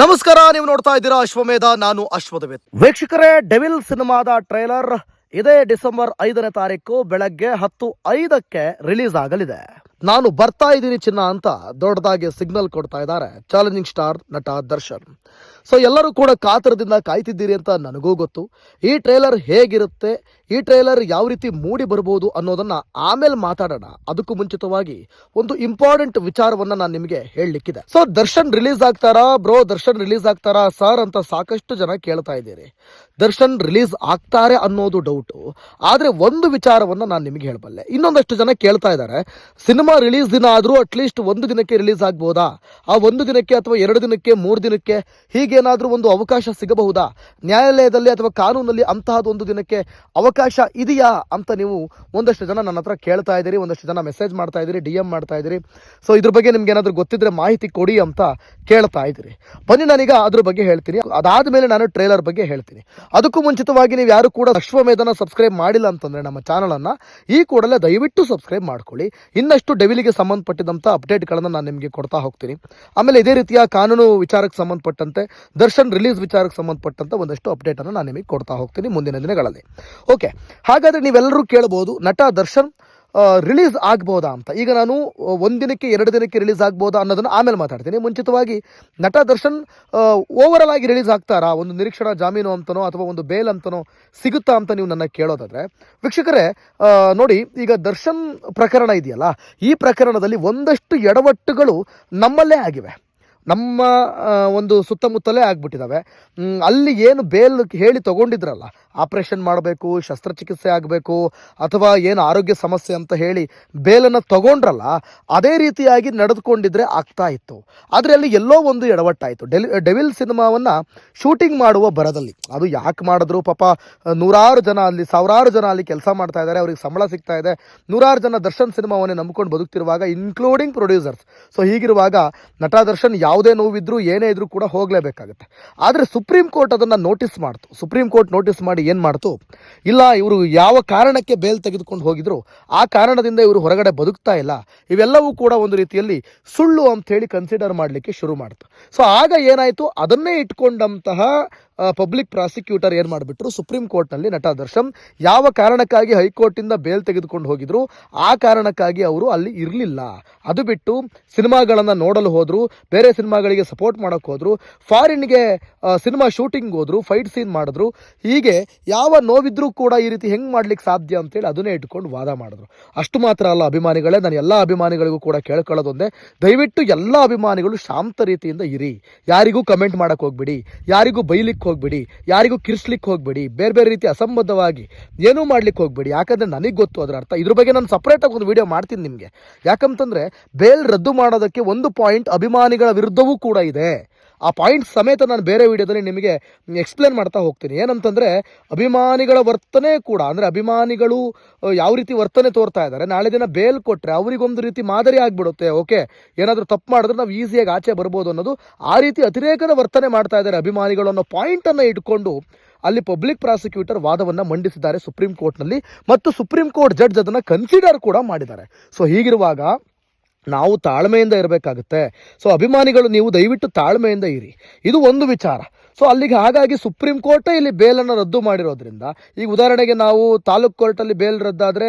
ನಮಸ್ಕಾರ ನೀವು ನೋಡ್ತಾ ಇದ್ದೀರಾ ಅಶ್ವಮೇಧ ನಾನು ಅಶ್ವದವೇತ್. ವೀಕ್ಷಕರೇ ಡೆವಿಲ್ ಸಿನಿಮಾದ ಟ್ರೈಲರ್ ಇದೇ ಡಿಸೆಂಬರ್ ಐದನೇ ತಾರೀಕು ಬೆಳಗ್ಗೆ ಹತ್ತು ಐದಕ್ಕೆ ರಿಲೀಸ್ ಆಗಲಿದೆ. ನಾನು ಬರ್ತಾ ಇದ್ದೀನಿ ಚಿನ್ನ ಅಂತ ದೊಡ್ಡದಾಗಿ ಸಿಗ್ನಲ್ ಕೊಡ್ತಾ ಇದ್ದಾರೆ ಚಾಲೆಂಜಿಂಗ್ ಸ್ಟಾರ್ ನಟ ದರ್ಶನ್. ಸೊ ಎಲ್ಲರೂ ಕೂಡ ಕಾತರದಿಂದ ಕಾಯ್ತಿದ್ದೀರಿ ಅಂತ ನನಗೂ ಗೊತ್ತು. ಈ ಟ್ರೇಲರ್ ಹೇಗಿರುತ್ತೆ? ಈ ಟ್ರೇಲರ್ ಯಾವ ರೀತಿ ಮೂಡಿ ಬರಬಹುದು ಅನ್ನೋದನ್ನ ಆಮೇಲೆ ಮಾತಾಡೋಣ. ಅದಕ್ಕೂ ಮುಂಚಿತವಾಗಿ ಒಂದು ಇಂಪಾರ್ಟೆಂಟ್ ವಿಚಾರವನ್ನ ನಾನು ನಿಮಗೆ ಹೇಳಲಿಕ್ಕಿದೆ. ಸೊ ದರ್ಶನ್ ರಿಲೀಸ್ ಆಗ್ತಾರಾ? ಬ್ರೋ ದರ್ಶನ್ ರಿಲೀಸ್ ಆಗ್ತಾರಾ? ಸರ್ ಅಂತ ಸಾಕಷ್ಟು ಜನ ಕೇಳ್ತಾ ಇದ್ದೀರಿ. ದರ್ಶನ್ ರಿಲೀಸ್ ಆಗ್ತಾರೆ ಅನ್ನೋದು ಡೌಟು ಆದರೆ ಒಂದು ವಿಚಾರವನ್ನ ನಾನು ನಿಮಗೆ ಹೇಳಬಲ್ಲೆ. ಇನ್ನೊಂದಷ್ಟು ಜನ ಕೇಳ್ತಾ ಇದ್ದಾರೆ. ಸಿನಿಮಾ ರಿಲೀಸ್ ದಿನ ಆದರೂ ಅಟ್ಲೀಸ್ಟ್ ಒಂದು ದಿನಕ್ಕೆ ರಿಲೀಸ್ ಆಗ್ಬೋದಾ? ಆ ಒಂದು ದಿನಕ್ಕೆ ಅಥವಾ ಎರಡು ದಿನಕ್ಕೆ, ಮೂರು ದಿನಕ್ಕೆ? ಹೀಗೇನಾದರೂ ಒಂದು ಅವಕಾಶ ಸಿಗಬಹುದಾ? ನ್ಯಾಯಾಲಯದಲ್ಲಿ ಅಥವಾ ಕಾನೂನಲ್ಲಿ ಅಂತಹದೊಂದು ದಿನಕ್ಕೆ ಅವಕಾಶ ಇದೆಯಾ ಅಂತ ನೀವು ಒಂದಷ್ಟು ಜನ ನನ್ನ ಹತ್ರ ಕೇಳ್ತಾ ಇದ್ದೀರಿ, ಒಂದಷ್ಟು ಜನ ಮೆಸೇಜ್ ಮಾಡ್ತಾ ಇದ್ದೀರಿ ಡಿ ಎಂ ಮಾಡ್ತಾ ಇದ್ದೀರಿ. ಸೊ ಇದ್ರ ಬಗ್ಗೆ ನಿಮ್ಗೆ ಏನಾದರೂ ಗೊತ್ತಿದ್ರೆ ಮಾಹಿತಿ ಕೊಡಿ ಅಂತ ಕೇಳ್ತಾ ಇದ್ದೀರಿ. ಬನ್ನಿ ನಾನೀಗ ಅದ್ರ ಬಗ್ಗೆ ಹೇಳ್ತೀನಿ. ಅದಾದ ಮೇಲೆ ನಾನು ಟ್ರೇಲರ್ ಬಗ್ಗೆ ಹೇಳ್ತೀನಿ. ಅದಕ್ಕೂ ಮುಂಚಿತವಾಗಿ ನೀವು ಯಾರು ಕೂಡ ಅಶ್ವಮೇಧನ ಸಬ್ಸ್ಕ್ರೈಬ್ ಮಾಡಿಲ್ಲ ಅಂತಂದ್ರೆ ನಮ್ಮ ಚಾನಲನ್ನು, ಈ ಕೂಡಲೇ ದಯವಿಟ್ಟು ಸಬ್ಸ್ಕ್ರೈಬ್ ಮಾಡ್ಕೊಳ್ಳಿ. ಇನ್ನಷ್ಟು ಡೆವಿಲಿಗೆ ಸಂಬಂಧಪಟ್ಟಿದಂಥ ಅಪ್ಡೇಟ್ಗಳನ್ನು ನಾನು ನಿಮಗೆ ಕೊಡ್ತಾ ಹೋಗ್ತೀನಿ. ಆಮೇಲೆ ಇದೇ ರೀತಿಯ ಕಾನೂನು ವಿಚಾರಕ್ಕೆ ಸಂಬಂಧಪಟ್ಟಂತೆ ದರ್ಶನ್ ರಿಲೀಸ್ ವಿಚಾರಕ್ಕೆ ಸಂಬಂಧಪಟ್ಟಂತ ಒಂದಷ್ಟು ಅಪ್ಡೇಟನ್ನು ನಾನು ನಿಮಗೆ ಕೊಡ್ತಾ ಹೋಗ್ತೀನಿ ಮುಂದಿನ ದಿನಗಳಲ್ಲಿ. ಓಕೆ ಹಾಗಾದರೆ ನೀವೆಲ್ಲರೂ ಕೇಳ್ಬೋದು, ನಟ ದರ್ಶನ್ ರಿಲೀಸ್ ಆಗ್ಬೋದಾ ಅಂತ. ಈಗ ನಾನು ಒಂದು ದಿನಕ್ಕೆ ಎರಡು ದಿನಕ್ಕೆ ರಿಲೀಸ್ ಆಗ್ಬೋದಾ ಅನ್ನೋದನ್ನು ಆಮೇಲೆ ಮಾತಾಡ್ತೀನಿ. ಮುಂಚಿತವಾಗಿ ನಟ ದರ್ಶನ್ ಓವರಲ್ ಆಗಿ ರಿಲೀಸ್ ಆಗ್ತಾರಾ? ಒಂದು ನಿರೀಕ್ಷಣಾ ಜಾಮೀನು ಅಂತನೋ ಅಥವಾ ಒಂದು ಬೇಲ್ ಅಂತನೋ ಸಿಗುತ್ತಾ ಅಂತ ನೀವು ನನ್ನ ಕೇಳೋದಾದ್ರೆ, ವೀಕ್ಷಕರೇ ನೋಡಿ, ಈಗ ದರ್ಶನ್ ಪ್ರಕರಣ ಇದೆಯಲ್ಲ, ಈ ಪ್ರಕರಣದಲ್ಲಿ ಒಂದಷ್ಟು ಎಡವಟ್ಟುಗಳು ನಮ್ಮಲ್ಲೇ ಆಗಿವೆ. ನಮ್ಮ ಒಂದು ಸುತ್ತಮುತ್ತಲೇ ಆಗ್ಬಿಟ್ಟಿದ್ದಾವೆ ಅಲ್ಲಿ ಏನು ಬೇಲ್ ಹೇಳಿ ತಗೊಂಡಿದ್ರಲ್ಲ, ಆಪರೇಷನ್ ಮಾಡಬೇಕು, ಶಸ್ತ್ರಚಿಕಿತ್ಸೆ ಆಗಬೇಕು, ಅಥವಾ ಏನು ಆರೋಗ್ಯ ಸಮಸ್ಯೆ ಅಂತ ಹೇಳಿ ಬೇಲನ್ನು ತಗೊಂಡ್ರಲ್ಲ, ಅದೇ ರೀತಿಯಾಗಿ ನಡೆದುಕೊಂಡಿದ್ರೆ ಆಗ್ತಾ ಇತ್ತು. ಆದರೆ ಅಲ್ಲಿ ಎಲ್ಲೋ ಒಂದು ಎಡವಟ್ಟಾಯಿತು. ಡೆಲಿ, ಡೆವಿಲ್ ಸಿನಿಮಾವನ್ನು ಶೂಟಿಂಗ್ ಮಾಡುವ ಬರದಲ್ಲಿ ಅದು ಯಾಕೆ ಮಾಡಿದ್ರು ಪಾಪ, ನೂರಾರು ಜನ ಅಲ್ಲಿ, ಸಾವಿರಾರು ಜನ ಅಲ್ಲಿ ಕೆಲಸ ಮಾಡ್ತಾ ಇದ್ದಾರೆ ಅವ್ರಿಗೆ ಸಂಬಳ ಸಿಗ್ತಾ ಇದೆ. ನೂರಾರು ಜನ ದರ್ಶನ್ ಸಿನಿಮಾವನ್ನೇ ನಂಬ್ಕೊಂಡು ಬದುಕ್ತಿರುವಾಗ ಇನ್ಕ್ಲೂಡಿಂಗ್ ಪ್ರೊಡ್ಯೂಸರ್ಸ್ ಸೊ ಹೀಗಿರುವಾಗ ನಟ ದರ್ಶನ್ ಯಾವುದೇ ನೋವಿದ್ರೂ ಏನೇ ಇದ್ರೂ ಕೂಡ ಹೋಗಲೇಬೇಕಾಗುತ್ತೆ. ಆದರೆ ಸುಪ್ರೀಂ ಕೋರ್ಟ್ ಅದನ್ನು ನೋಟಿಸ್ ಮಾಡ್ತು. ಸುಪ್ರೀಂ ಕೋರ್ಟ್ ನೋಟಿಸ್ ಮಾಡಿ ಏನು ಮಾಡ್ತು? ಇಲ್ಲ, ಇವರು ಯಾವ ಕಾರಣಕ್ಕೆ ಬೇಲ್ ತೆಗೆದುಕೊಂಡು ಹೋಗಿದ್ರು? ಆ ಕಾರಣದಿಂದ ಇವರು ಹೊರಗಡೆ ಬದುಕ್ತಾ ಇಲ್ಲ. ಇವೆಲ್ಲವೂ ಕೂಡ ಒಂದು ರೀತಿಯಲ್ಲಿ ಸುಳ್ಳು ಅಂತ ಹೇಳಿ ಕನ್ಸಿಡರ್ ಮಾಡಲಿಕ್ಕೆ ಶುರು ಮಾಡ್ತು. ಸೊ ಆಗ ಏನಾಯಿತು? ಅದನ್ನೇ ಇಟ್ಕೊಂಡಂತಹ ಪಬ್ಲಿಕ್ ಪ್ರಾಸಿಕ್ಯೂಟರ್ ಏನು ಮಾಡಿಬಿಟ್ರು? ಸುಪ್ರೀಂ ಕೋರ್ಟ್ನಲ್ಲಿ ನಟ ದರ್ಶನ್ ಯಾವ ಕಾರಣಕ್ಕಾಗಿ ಹೈಕೋರ್ಟಿಂದ ಬೇಲ್ ತೆಗೆದುಕೊಂಡು ಹೋಗಿದ್ರು? ಆ ಕಾರಣಕ್ಕಾಗಿ ಅವರು ಅಲ್ಲಿ ಇರಲಿಲ್ಲ. ಅದು ಬಿಟ್ಟು ಸಿನಿಮಾಗಳನ್ನು ನೋಡಲು ಹೋದರು, ಬೇರೆ ಸಿನಿಮಾಗಳಿಗೆ ಸಪೋರ್ಟ್ ಮಾಡೋಕ್ಕೆ ಹೋದರು ಫಾರಿನ್ಗೆ ಸಿನಿಮಾ ಶೂಟಿಂಗ್ ಹೋದರು ಫೈಟ್ ಸೀನ್ ಮಾಡಿದ್ರು. ಹೀಗೆ ಯಾವ ನೋವಿದ್ರೂ ಕೂಡ ಈ ರೀತಿ ಹೆಂಗೆ ಮಾಡ್ಲಿಕ್ಕೆ ಸಾಧ್ಯ ಅಂತೇಳಿ ಅದನ್ನೇ ಇಟ್ಕೊಂಡು ವಾದ ಮಾಡಿದ್ರು. ಅಷ್ಟು ಮಾತ್ರ ಅಲ್ಲ ಅಭಿಮಾನಿಗಳೇ, ನಾನು ಎಲ್ಲ ಅಭಿಮಾನಿಗಳಿಗೂ ಕೂಡ ಕೇಳ್ಕೊಳ್ಳೋದೊಂದೇ. ದಯವಿಟ್ಟು ಎಲ್ಲ ಅಭಿಮಾನಿಗಳು ಶಾಂತ ರೀತಿಯಿಂದ ಇರಿ. ಯಾರಿಗೂ ಕಮೆಂಟ್ ಮಾಡೋಕ್ಕೆ ಹೋಗ್ಬಿಡಿ. ಯಾರಿಗೂ ಬೈಲಿಕ್ಕೆ ಹೋಗ್ಬಿಡಿ, ಯಾರಿಗೂ ಕಿರ್ಸ್ಲಿಕ್ಕೆ ಹೋಗ್ಬೇಡಿ, ಬೇರೆ ಬೇರೆ ರೀತಿ ಅಸಂಬದ್ಧವಾಗಿ ಏನೂ ಮಾಡ್ಲಿಕ್ಕೆ ಹೋಗ್ಬೇಡಿ. ಯಾಕಂದ್ರೆ ನನಗೆ ಗೊತ್ತು ಅದರ ಅರ್ಥ. ಇದ್ರ ಬಗ್ಗೆ ನಾನು ಸಪ್ರೇಟಾಗಿ ಒಂದು ವಿಡಿಯೋ ಮಾಡ್ತೀನಿ ನಿಮಗೆ. ಯಾಕಂತಂದ್ರೆ ಬೇಲ್ ರದ್ದು ಮಾಡೋದಕ್ಕೆ ಒಂದು ಪಾಯಿಂಟ್ ಅಭಿಮಾನಿಗಳ ವಿರುದ್ಧವೂ ಕೂಡ ಇದೆ. ಆ ಪಾಯಿಂಟ್ ಸಮೇತ ನಾನು ಬೇರೆ ವಿಡಿಯೋದಲ್ಲಿ ನಿಮಗೆ ಎಕ್ಸ್ಪ್ಲೇನ್ ಮಾಡ್ತಾ ಹೋಗ್ತೀನಿ. ಏನಂತಂದರೆ, ಅಭಿಮಾನಿಗಳ ವರ್ತನೆ ಕೂಡ, ಅಂದರೆ ಅಭಿಮಾನಿಗಳು ಯಾವ ರೀತಿ ವರ್ತನೆ ತೋರ್ತಾ ಇದ್ದಾರೆ, ನಾಳೆ ದಿನ ಬೇಲ್ ಕೊಟ್ಟರೆ ಅವರಿಗೊಂದು ರೀತಿ ಮಾದರಿ ಆಗಿಬಿಡುತ್ತೆ ಓಕೆ ಏನಾದರೂ ತಪ್ಪು ಮಾಡಿದ್ರೆ ನಾವು ಈಸಿಯಾಗಿ ಆಚೆ ಬರ್ಬೋದು ಅನ್ನೋದು ಆ ರೀತಿ ಅತಿರೇಕದ ವರ್ತನೆ ಮಾಡ್ತಾ ಇದ್ದಾರೆ ಅಭಿಮಾನಿಗಳು ಅನ್ನೋ ಪಾಯಿಂಟನ್ನು ಇಟ್ಕೊಂಡು ಅಲ್ಲಿ ಪಬ್ಲಿಕ್ ಪ್ರಾಸಿಕ್ಯೂಟರ್ ವಾದವನ್ನು ಮಂಡಿಸಿದ್ದಾರೆ ಸುಪ್ರೀಂ ಕೋರ್ಟ್ನಲ್ಲಿ ಮತ್ತು ಸುಪ್ರೀಂ ಕೋರ್ಟ್ ಜಡ್ಜ್ ಅದನ್ನು ಕನ್ಸಿಡರ್ ಕೂಡ ಮಾಡಿದ್ದಾರೆ. ಸೊ ಹೀಗಿರುವಾಗ ನಾವು ತಾಳ್ಮೆಯಿಂದ ಇರಬೇಕಾಗುತ್ತೆ. ಸೊ ಅಭಿಮಾನಿಗಳು ನೀವು ದಯವಿಟ್ಟು ತಾಳ್ಮೆಯಿಂದ ಇರಿ. ಇದು ಒಂದು ವಿಚಾರ. ಸೊ ಅಲ್ಲಿಗೆ ಹಾಗಾಗಿ ಸುಪ್ರೀಂ ಕೋರ್ಟೇ ಇಲ್ಲಿ ಬೇಲನ್ನು ರದ್ದು ಮಾಡಿರೋದ್ರಿಂದ ಈಗ ಉದಾಹರಣೆಗೆ ನಾವು ತಾಲೂಕ್ ಕೋರ್ಟಲ್ಲಿ ಬೇಲ್ ರದ್ದಾದರೆ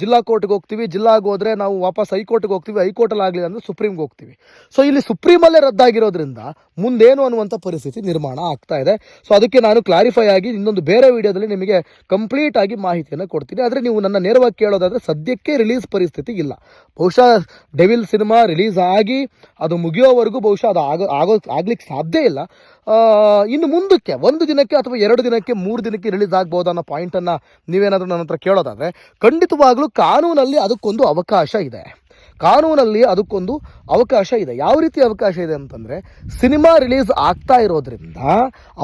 ಜಿಲ್ಲಾ ಕೋರ್ಟ್ಗೆ ಹೋಗ್ತೀವಿ ಜಿಲ್ಲಾಗೆ ಹೋದರೆ ನಾವು ವಾಪಸ್ ಹೈಕೋರ್ಟ್ಗೆ ಹೋಗ್ತೀವಿ ಹೈಕೋರ್ಟಲ್ಲಿ ಆಗಲಿಲ್ಲ ಅಂದರೆ ಸುಪ್ರೀಂಗೆ ಹೋಗ್ತೀವಿ. ಸೊ ಇಲ್ಲಿ ಸುಪ್ರೀಮಲ್ಲೇ ರದ್ದಾಗಿರೋದ್ರಿಂದ ಮುಂದೇನು ಅನ್ನುವಂಥ ಪರಿಸ್ಥಿತಿ ನಿರ್ಮಾಣ ಆಗ್ತಾ ಇದೆ. ಸೊ ಅದಕ್ಕೆ ನಾನು ಕ್ಲಾರಿಫೈ ಆಗಿ ಇನ್ನೊಂದು ಬೇರೆ ವಿಡಿಯೋದಲ್ಲಿ ನಿಮಗೆ ಕಂಪ್ಲೀಟ್ ಆಗಿ ಮಾಹಿತಿಯನ್ನು ಕೊಡ್ತೀನಿ. ಆದರೆ ನೀವು ನನ್ನ ನೇರವಾಗಿ ಕೇಳೋದಾದರೆ ಸದ್ಯಕ್ಕೆ ರಿಲೀಸ್ ಪರಿಸ್ಥಿತಿ ಇಲ್ಲ. ಬಹುಶಃ ಡೆವಿಲ್ ಸಿನಿಮಾ ರಿಲೀಸ್ ಆಗಿ ಅದು ಮುಗಿಯೋವರೆಗೂ ಬಹುಶಃ ಅದು ಆಗೋ ಆಗೋ ಆಗ್ಲಿಕ್ಕೆ ಸಾಧ್ಯ ಇಲ್ಲ. ಇನ್ನು ಮುಂದಕ್ಕೆ, ಒಂದು ದಿನಕ್ಕೆ ಅಥವಾ ಎರಡು ದಿನಕ್ಕೆ, ಮೂರು ದಿನಕ್ಕೆ ರಿಲೀಸ್ ಆಗ್ಬೋದು ಅನ್ನೋ ಪಾಯಿಂಟನ್ನು ನೀವೇನಾದರೂ ನನ್ನ ಹತ್ರ ಕೇಳೋದಾದರೆ, ಖಂಡಿತವಾಗ್ಲೂ ಕಾನೂನಲ್ಲಿ ಅದಕ್ಕೊಂದು ಅವಕಾಶ ಇದೆ. ಕಾನೂನಲ್ಲಿ ಅದಕ್ಕೊಂದು ಅವಕಾಶ ಇದೆ. ಯಾವ ರೀತಿ ಅವಕಾಶ ಇದೆ ಅಂತಂದರೆ, ಸಿನಿಮಾ ರಿಲೀಸ್ ಆಗ್ತಾ ಇರೋದ್ರಿಂದ,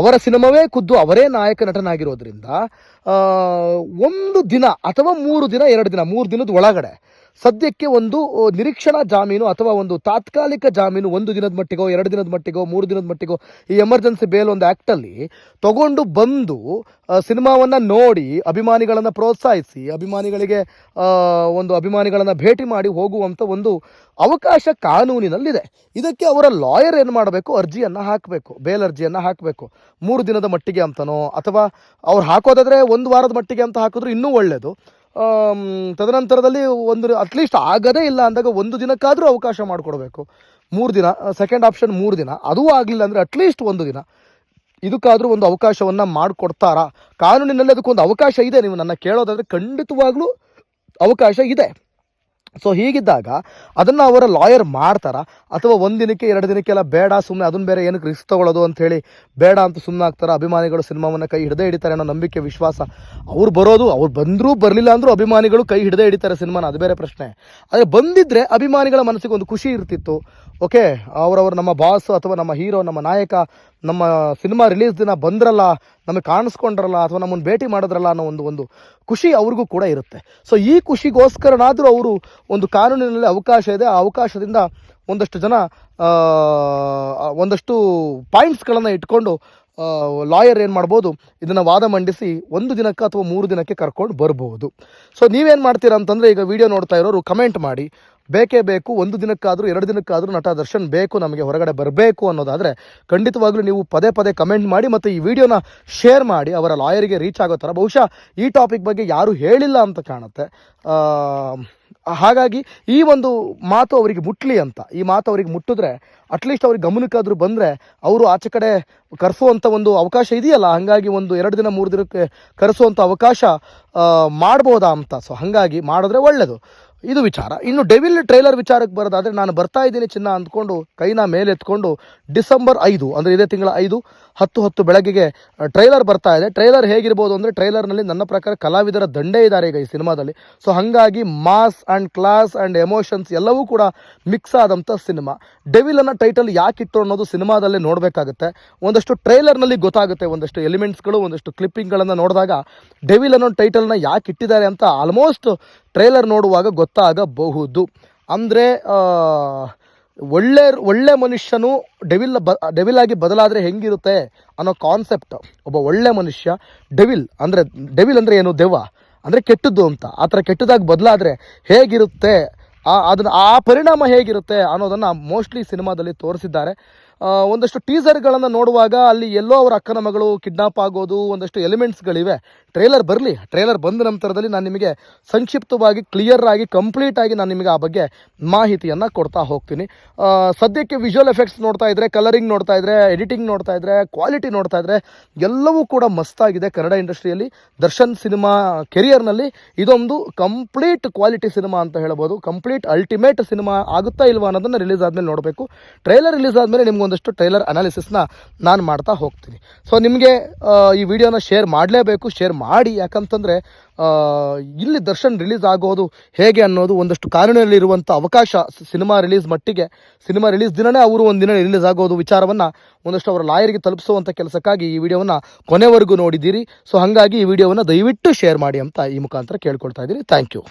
ಅವರ ಸಿನಿಮಾವೇ ಖುದ್ದು ಅವರೇ ನಾಯಕ ನಟನಾಗಿರೋದ್ರಿಂದ ಒಂದು ದಿನ ಅಥವಾ ಮೂರು ದಿನ, ಎರಡು ದಿನ, ಮೂರು ದಿನದ ಒಳಗಡೆ ಸದ್ಯಕ್ಕೆ ಒಂದು ನಿರೀಕ್ಷಣಾ ಜಾಮೀನು ಅಥವಾ ಒಂದು ತಾತ್ಕಾಲಿಕ ಜಾಮೀನು ಒಂದು ದಿನದ ಮಟ್ಟಿಗೋ, ಎರಡು ದಿನದ ಮಟ್ಟಿಗೋ, ಮೂರು ದಿನದ ಮಟ್ಟಿಗೋ ಈ ಎಮರ್ಜೆನ್ಸಿ ಬೇಲ್ ಒಂದು ಆ್ಯಕ್ಟಲ್ಲಿ ತಗೊಂಡು ಬಂದು ಸಿನಿಮಾವನ್ನು ನೋಡಿ, ಅಭಿಮಾನಿಗಳನ್ನು ಪ್ರೋತ್ಸಾಹಿಸಿ, ಅಭಿಮಾನಿಗಳಿಗೆ ಒಂದು ಅಭಿಮಾನಿಗಳನ್ನು ಭೇಟಿ ಮಾಡಿ ಹೋಗುವಂಥ ಒಂದು ಅವಕಾಶ ಕಾನೂನಿನಲ್ಲಿದೆ. ಇದಕ್ಕೆ ಅವರ ಲಾಯರ್ ಏನು ಮಾಡಬೇಕು? ಅರ್ಜಿಯನ್ನು ಹಾಕಬೇಕು ಬೇಲ್ ಅರ್ಜಿಯನ್ನು ಹಾಕಬೇಕು. ಮೂರು ದಿನದ ಮಟ್ಟಿಗೆ ಅಂತನೋ, ಅಥವಾ ಅವ್ರು ಹಾಕೋದಾದರೆ ಒಂದು ವಾರದ ಮಟ್ಟಿಗೆ ಅಂತ ಹಾಕಿದ್ರು ಇನ್ನೂ ಒಳ್ಳೆಯದು ತದನಂತರದಲ್ಲಿ ಒಂದು ಅಟ್ಲೀಸ್ಟ್ ಆಗದೇ ಇಲ್ಲ ಅಂದಾಗ ಒಂದು ದಿನಕ್ಕಾದರೂ ಅವಕಾಶ ಮಾಡಿಕೊಡ್ಬೇಕು. ಮೂರು ದಿನ ಸೆಕೆಂಡ್ ಆಪ್ಷನ್ ಮೂರು ದಿನ. ಅದೂ ಆಗಲಿಲ್ಲ ಅಂದರೆ ಅಟ್ಲೀಸ್ಟ್ ಒಂದು ದಿನ. ಇದಕ್ಕಾದರೂ ಒಂದು ಅವಕಾಶವನ್ನು ಮಾಡಿಕೊಡ್ತಾರಾ? ಕಾನೂನಿನಲ್ಲಿ ಅದಕ್ಕೊಂದು ಅವಕಾಶ ಇದೆ. ನೀವು ನನ್ನ ಕೇಳೋದಾದರೆ ಖಂಡಿತವಾಗ್ಲೂ ಅವಕಾಶ ಇದೆ. ಸೊ ಹೀಗಿದ್ದಾಗ ಅದನ್ನು ಅವರ ಲಾಯರ್ ಮಾಡ್ತಾರಾ? ಅಥವಾ ಒಂದು ದಿನಕ್ಕೆ, ಎರಡು ದಿನಕ್ಕೆಲ್ಲ ಬೇಡ ಸುಮ್ಮನೆ ಅದನ್ನ ಬೇರೆ ಏನಕ್ಕೆ ರಿಸ್ಕ್ ತಗೊಳ್ಳೋದು ಅಂತ ಹೇಳಿ ಬೇಡ ಅಂತ ಸುಮ್ಮನೆ ಆಗ್ತಾರೆ? ಅಭಿಮಾನಿಗಳು ಸಿನಿಮಾವನ್ನು ಕೈ ಹಿಡದೇ ಹಿಡಿತಾರೆ ಅನ್ನೋ ನಂಬಿಕೆ, ವಿಶ್ವಾಸ ಅವ್ರು ಬರೋದು, ಅವ್ರು ಬಂದರೂ ಬರಲಿಲ್ಲ ಅಂದರೂ ಅಭಿಮಾನಿಗಳು ಕೈ ಹಿಡದೇ ಹಿಡಿತಾರೆ ಸಿನಿಮಾನ, ಅದು ಬೇರೆ ಪ್ರಶ್ನೆ. ಆದರೆ ಬಂದಿದ್ದರೆ ಅಭಿಮಾನಿಗಳ ಮನಸ್ಸಿಗೆ ಒಂದು ಖುಷಿ ಇರ್ತಿತ್ತು. ಓಕೆ, ಅವರವರು ನಮ್ಮ ಬಾಸ್ ಅಥವಾ ನಮ್ಮ ಹೀರೋ ನಮ್ಮ ನಾಯಕ, ನಮ್ಮ ಸಿನಿಮಾ ರಿಲೀಸ್ ದಿನ ಬಂದ್ರಲ್ಲ, ನಮಗೆ ಕಾಣಿಸ್ಕೊಂಡ್ರಲ್ಲ ಅಥವಾ ನಮ್ಮನ್ನು ಭೇಟಿ ಮಾಡಿದ್ರಲ್ಲ ಅನ್ನೋ ಒಂದು ಒಂದು ಖುಷಿ ಅವ್ರಿಗೂ ಕೂಡ ಇರುತ್ತೆ. ಸೊ ಈ ಖುಷಿಗೋಸ್ಕರನಾದರೂ ಅವರು ಒಂದು ಕಾನೂನಿನಲ್ಲಿ ಅವಕಾಶ ಇದೆ. ಆ ಅವಕಾಶದಿಂದ ಒಂದಷ್ಟು ಜನ ಒಂದಷ್ಟು ಪಾಯಿಂಟ್ಸ್ಗಳನ್ನು ಇಟ್ಕೊಂಡು ಲಾಯರ್ ಏನು ಮಾಡ್ಬೋದು, ಇದನ್ನು ವಾದ ಮಂಡಿಸಿ ಒಂದು ದಿನಕ್ಕೆ ಅಥವಾ ಮೂರು ದಿನಕ್ಕೆ ಕರ್ಕೊಂಡು ಬರ್ಬೋದು. ಸೊ ನೀವೇನು ಮಾಡ್ತೀರಾ ಅಂತಂದರೆ ಈಗ ವಿಡಿಯೋ ನೋಡ್ತಾ ಇರೋರು ಕಮೆಂಟ್ ಮಾಡಿ. ಬೇಕೇ ಬೇಕು, ಒಂದು ದಿನಕ್ಕಾದರೂ, ಎರಡು ದಿನಕ್ಕಾದರೂ ನಟ ದರ್ಶನ್ ಬೇಕು, ನಮಗೆ ಹೊರಗಡೆ ಬರಬೇಕು ಅನ್ನೋದಾದರೆ ಖಂಡಿತವಾಗ್ಲೂ ನೀವು ಪದೇ ಪದೇ ಕಮೆಂಟ್ ಮಾಡಿ ಮತ್ತು ಈ ವಿಡಿಯೋನ ಶೇರ್ ಮಾಡಿ, ಅವರ ಲಾಯರಿಗೆ ರೀಚ್ ಆಗೋ ಥರ. ಬಹುಶಃ ಈ ಟಾಪಿಕ್ ಬಗ್ಗೆ ಯಾರೂ ಹೇಳಿಲ್ಲ ಅಂತ ಕಾಣುತ್ತೆ. ಹಾಗಾಗಿ ಈ ಒಂದು ಮಾತು ಅವರಿಗೆ ಮುಟ್ಲಿ ಅಂತ, ಈ ಮಾತು ಅವರಿಗೆ ಮುಟ್ಟಿದ್ರೆ ಅಟ್ಲೀಸ್ಟ್ ಅವ್ರಿಗೆ ಗಮನಕ್ಕಾದರೂ ಬಂದರೆ, ಅವರು ಆಚೆ ಕಡೆ ಕರೆಸುವಂಥ ಒಂದು ಅವಕಾಶ ಇದೆಯಲ್ಲ, ಹಾಗಾಗಿ ಒಂದು ಎರಡು ದಿನ, ಮೂರು ದಿನಕ್ಕೆ ಕರೆಸುವಂಥ ಅವಕಾಶ ಮಾಡ್ಬೋದಾ ಅಂತ. ಸೊ ಹಾಗಾಗಿ ಮಾಡಿದ್ರೆ ಒಳ್ಳೆಯದು ಇದು ವಿಚಾರ. ಇನ್ನು ಡೆವಿಲ್ ಟ್ರೈಲರ್ ವಿಚಾರಕ್ಕೆ ಬರೋದಾದರೆ ನಾನು ಬರ್ತಾ ಇದ್ದೀನಿ ಚಿನ್ನ ಅಂದ್ಕೊಂಡು ಕೈನ ಮೇಲೆತ್ಕೊಂಡು ಡಿಸೆಂಬರ್ ಐದು, ಅಂದರೆ ಇದೇ ತಿಂಗಳ ಐದು, ಹತ್ತು ಹತ್ತು ಬೆಳಗ್ಗೆಗೆ ಟ್ರೈಲರ್ ಬರ್ತಾ ಇದೆ. ಟ್ರೈಲರ್ ಹೇಗಿರ್ಬೋದು ಅಂದರೆ ಟ್ರೈಲರ್ನಲ್ಲಿ ನನ್ನ ಪ್ರಕಾರ ಕಲಾವಿದರ ದಂಡೆ ಇದ್ದಾರೆ ಈಗ ಈ ಸಿನಿಮಾದಲ್ಲಿ. ಸೊ ಹಾಗಾಗಿ mass and class and emotions ಎಲ್ಲವೂ ಕೂಡ ಮಿಕ್ಸ್ ಆದಂಥ ಸಿನಿಮಾ. ಡೆವಿಲ್ ಅನ್ನೋ ಟೈಟಲ್ ಯಾಕೆ ಇಟ್ಟು ಅನ್ನೋದು ಸಿನಿಮಾದಲ್ಲೇ ನೋಡಬೇಕಾಗುತ್ತೆ. ಒಂದಷ್ಟು ಟ್ರೈಲರ್ನಲ್ಲಿ ಗೊತ್ತಾಗುತ್ತೆ, ಒಂದಷ್ಟು ಎಲಿಮೆಂಟ್ಸ್ಗಳು, ಒಂದಷ್ಟು ಕ್ಲಿಪ್ಪಿಂಗ್ಗಳನ್ನು ನೋಡಿದಾಗ ಡೆವಿಲ್ ಅನ್ನೋ ಟೈಟಲ್ನ ಯಾಕೆ ಇಟ್ಟಿದ್ದಾರೆ ಅಂತ ಆಲ್ಮೋಸ್ಟ್ ಟ್ರೈಲರ್ ನೋಡುವಾಗ ಗೊತ್ತಾಗಬಹುದು. ಅಂದರೆ ಒಳ್ಳೆ ಒಳ್ಳೆ ಮನುಷ್ಯನು ಡೆವಿಲ್ ಬ, ಡೆವಿಲ್ ಆಗಿ ಬದಲಾದರೆ ಹೆಂಗಿರುತ್ತೆ ಅನ್ನೋ ಕಾನ್ಸೆಪ್ಟ್. ಒಬ್ಬ ಒಳ್ಳೆ ಮನುಷ್ಯ, ಡೆವಿಲ್ ಅಂದರೆ ಡೆವಿಲ್ ಅಂದರೆ ಏನು? ದೆವ್ವ. ಅಂದರೆ ಕೆಟ್ಟದ್ದು ಅಂತ. ಆ ಥರ ಕೆಟ್ಟದಾಗಿ ಬದಲಾದರೆ ಹೇಗಿರುತ್ತೆ? ಆ, ಅದನ್ನು, ಆ ಪರಿಣಾಮ ಹೇಗಿರುತ್ತೆ ಅನ್ನೋದನ್ನು ಮೋಸ್ಟ್ಲಿ ಸಿನಿಮಾದಲ್ಲಿ ತೋರಿಸಿದ್ದಾರೆ. ಒಂದಷ್ಟು ಟೀಸರ್ಗಳನ್ನು ನೋಡುವಾಗ ಅಲ್ಲಿ ಎಲ್ಲೋ ಅವರ ಅಕ್ಕನ ಮಗಳು ಕಿಡ್ನಾಪ್ ಆಗೋದು, ಒಂದಷ್ಟು ಎಲಿಮೆಂಟ್ಸ್ಗಳಿವೆ. ಟ್ರೇಲರ್ ಬರಲಿ, ಟ್ರೇಲರ್ ಬಂದ ನಂತರದಲ್ಲಿ ನಾನು ನಿಮಗೆ ಸಂಕ್ಷಿಪ್ತವಾಗಿ, ಕ್ಲಿಯರ್ ಆಗಿ, ಕಂಪ್ಲೀಟ್ ಆಗಿ ನಾನು ನಿಮಗೆ ಆ ಬಗ್ಗೆ ಮಾಹಿತಿಯನ್ನು ಕೊಡ್ತಾ ಹೋಗ್ತೀನಿ. ಸದ್ಯಕ್ಕೆ ವಿಜುವಲ್ ಎಫೆಕ್ಟ್ಸ್ ನೋಡ್ತಾ ಇದ್ರೆ, ಕಲರಿಂಗ್ ನೋಡ್ತಾ ಇದ್ರೆ, ಎಡಿಟಿಂಗ್ ನೋಡ್ತಾ ಇದ್ರೆ, ಕ್ವಾಲಿಟಿ ನೋಡ್ತಾ ಇದ್ರೆ ಎಲ್ಲವೂ ಕೂಡ ಮಸ್ತಾಗಿದೆ ಕನ್ನಡ ಇಂಡಸ್ಟ್ರಿಯಲ್ಲಿ. ದರ್ಶನ್ ಸಿನಿಮಾ ಕೆರಿಯರ್ನಲ್ಲಿ ಇದೊಂದು ಕಂಪ್ಲೀಟ್ ಕ್ವಾಲಿಟಿ ಸಿನಿಮಾ ಅಂತ ಹೇಳ್ಬೋದು. ಕಂಪ್ಲೀಟ್ ಅಲ್ಟಿಮೇಟ್ ಸಿನಿಮಾ ಆಗುತ್ತಾ ಇಲ್ವಾ ಅನ್ನೋದನ್ನು ರಿಲೀಸ್ ಆದಮೇಲೆ ನೋಡಬೇಕು. ಟ್ರೈಲರ್ ರಿಲೀಸ್ ಆದಮೇಲೆ ನಿಮ್ಗೊಂದಷ್ಟು ಟ್ರೈಲರ್ ಅನಾಲಿಸಿಸ್ನ ನಾನು ಮಾಡ್ತಾ ಹೋಗ್ತೀನಿ. ಸೊ ನಿಮಗೆ ಈ ವಿಡಿಯೋನ ಶೇರ್ ಮಾಡಲೇಬೇಕು ಶೇರ್ ಮಾಡಿ. ಯಾಕಂತಂದರೆ ಇಲ್ಲಿ ದರ್ಶನ್ ರಿಲೀಸ್ ಆಗೋದು ಹೇಗೆ ಅನ್ನೋದು ಒಂದಷ್ಟು ಕಾನೂನಿನಲ್ಲಿರುವಂಥ ಅವಕಾಶ ಸಿನಿಮಾ ರಿಲೀಸ್ ಮಟ್ಟಿಗೆ, ಸಿನಿಮಾ ರಿಲೀಸ್ ದಿನವೇ ಅವರು ಒಂದು ದಿನ ರಿಲೀಸ್ ಆಗೋದು ವಿಚಾರವನ್ನು ಒಂದಷ್ಟು ಅವರ ಲಾಯರಿಗೆ ತಲುಪಿಸುವಂಥ ಕೆಲಸಕ್ಕಾಗಿ ಈ ವಿಡಿಯೋವನ್ನು ಕೊನೆವರೆಗೂ ನೋಡಿದ್ದೀರಿ. ಸೊ ಹಾಗಾಗಿ ಈ ವಿಡಿಯೋವನ್ನು ದಯವಿಟ್ಟು ಶೇರ್ ಮಾಡಿ ಅಂತ ಈ ಮುಖಾಂತರ ಕೇಳ್ಕೊಳ್ತಾ ಇದ್ದೀರಿ. Thank you